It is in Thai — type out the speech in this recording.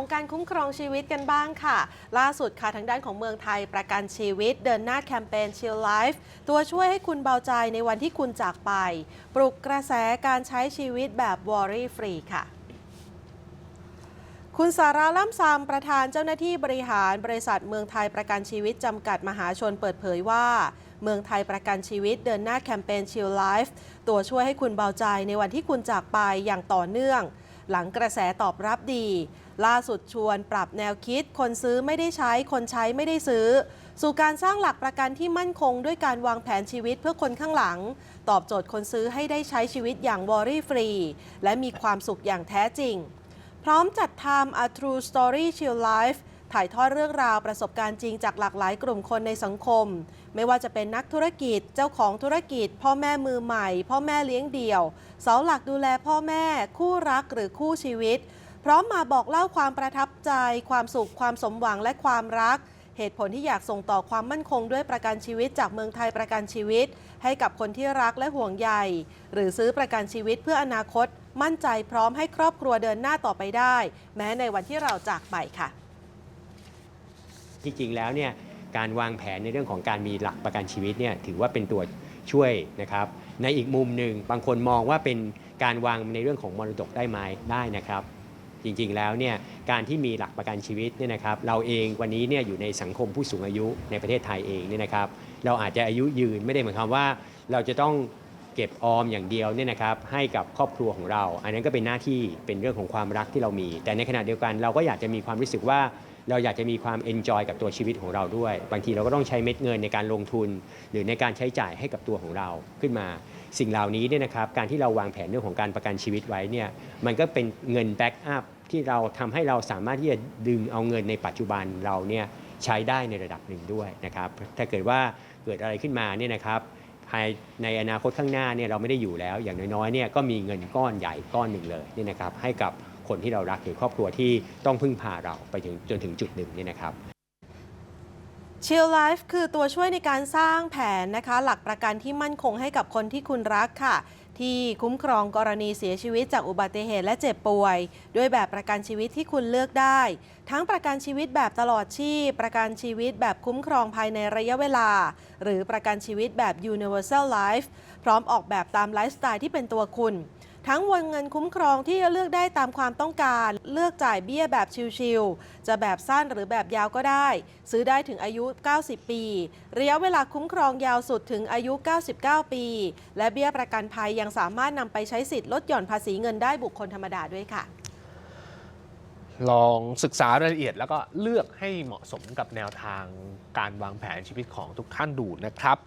ของการคุ้มครองชีวิตกันบ้างค่ะ ล่าสุดค่ะทางด้านของเมืองไทยประกันชีวิต เดินหน้าแคมเปญ Chill Life ตัวช่วยให้คุณเบาใจในวันที่คุณจากไป ปลุกกระแสการใช้ชีวิตแบบ worry free ค่ะคุณสาราล่ำซามประธานเจ้าหน้าที่บริหารบริษัทเมืองไทยประกันชีวิตจำกัดมหาชนเปิดเผยว่า เมืองไทยประกันชีวิตเดินหน้าแคมเปญ Chill Life ตัวช่วยให้คุณเบาใจในวันที่คุณจากไปอย่างต่อเนื่อง หลังกระแสตอบรับดี ล่าสุดชวนปรับแนวคิด คนซื้อไม่ได้ใช้ คนใช้ไม่ได้ซื้อ สู่การสร้างหลักประกันที่มั่นคง ด้วยการวางแผนชีวิตเพื่อคนข้างหลัง ตอบโจทย์คนซื้อให้ได้ใช้ชีวิตอย่างวอรี่ฟรี และมีความสุขอย่างแท้จริง พร้อมจัดทำ A True Story Chill Life ถ่ายทอดเรื่องราวประสบการณ์จริงจากหลากหลายกลุ่มคนในสังคม ไม่ว่าจะเป็นนักธุรกิจเจ้าของธุรกิจ พ่อแม่มือใหม่ พ่อแม่เลี้ยงเดี่ยวเสาหลักดูแลพ่อแม่ คู่รักหรือคู่ชีวิต พร้อมมาบอกเล่าความประทับใจ ความสุขความสมหวังและความรัก เหตุผลที่อยากส่งต่อความมั่นคงด้วยประกันชีวิตจากเมืองไทยประกันชีวิต ให้กับคนที่รักและห่วงใยหรือซื้อประกันชีวิตเพื่ออนาคต มั่นใจพร้อมให้ครอบครัวเดินหน้าต่อไปได้ แม้ในวันที่เราจากไปค่ะ จริงๆแล้วเนี่ยการวางแผนในเรื่องของการมีหลักประกันชีวิตเนี่ยถือว่าเป็นตัวช่วยนะครับ ในอีกมุมหนึ่งบางคนมองว่าเป็นการวางในเรื่องของมรดกได้ไหมได้นะครับ จริงๆแล้วเนี่ยการที่มีหลักประกันชีวิตเนี่ยนะครับ เราเองวันนี้เนี่ยอยู่ในสังคมผู้สูงอายุในประเทศไทยเองเนี่ยนะครับ เราอาจจะอายุยืนไม่ได้หมายความว่า เราจะต้องเก็บออมอย่างเดียวเนี่ยนะครับ ให้กับครอบครัวของเรา อันนั้นก็เป็นหน้าที่เป็นเรื่องของความรักที่เรามี แต่ในขณะเดียวกันเราก็อยากจะมีความรู้สึกว่า เราอยากจะมีความเอนจอยกับตัวชีวิตของเราด้วย บางทีเราก็ต้องใช้เม็ดเงินในการลงทุน หรือในการใช้จ่ายให้กับตัวของเราขึ้นมา สิ่งเหล่านี้เนี่ยนะครับการที่เราวางแผนเรื่องของการประกันชีวิตไว้เนี่ยมันก็เป็นเงินแบ็กอัพที่เราทำให้เราสามารถที่จะดึงเอาเงินในปัจจุบันเราเนี่ยใช้ได้ในระดับหนึ่งด้วยนะครับถ้าเกิดว่าเกิดอะไรขึ้นมาเนี่ยนะครับภายในอนาคตข้างหน้าเนี่ยเราไม่ได้อยู่แล้ว อย่างน้อยๆเนี่ยก็มีเงินก้อนใหญ่ก้อนหนึ่งเลยเนี่ยนะครับให้กับ คนที่เรารักหรือครอบครัวที่ต้องพึ่งพาเราไปถึงจนถึงจุดหนึ่งนี่นะครับ Chill Life คือตัวช่วยในการสร้างแผนนะคะ หลักประกันที่มั่นคงให้กับคนที่คุณรักค่ะ ที่คุ้มครองกรณีเสียชีวิตจากอุบัติเหตุและเจ็บป่วย ด้วยแบบประกันชีวิตที่คุณเลือกได้ ทั้งประกันชีวิตแบบตลอดชีพ ประกันชีวิตแบบคุ้มครองภายในระยะเวลา หรือประกันชีวิตแบบ Universal Life พร้อมออกแบบตามไลฟ์สไตล์ที่เป็นตัวคุณ ทั้งวงเงินคุ้มครองที่จะเลือกได้ตามความต้องการ เลือกจ่ายเบี้ยแบบชิลๆจะแบบสั้นหรือแบบยาวก็ได้ ซื้อได้ถึงอายุ 90 ปี ระยะเวลาคุ้มครองยาวสุดถึงอายุ 99 ปี และเบี้ยประกันภัยยังสามารถนำไปใช้สิทธิ์ลดหย่อนภาษีเงินได้บุคคลธรรมดาด้วยค่ะ ลองศึกษารายละเอียดแล้วก็เลือกให้เหมาะสมกับแนวทางการวางแผนชีวิตของทุกท่านดูนะครับ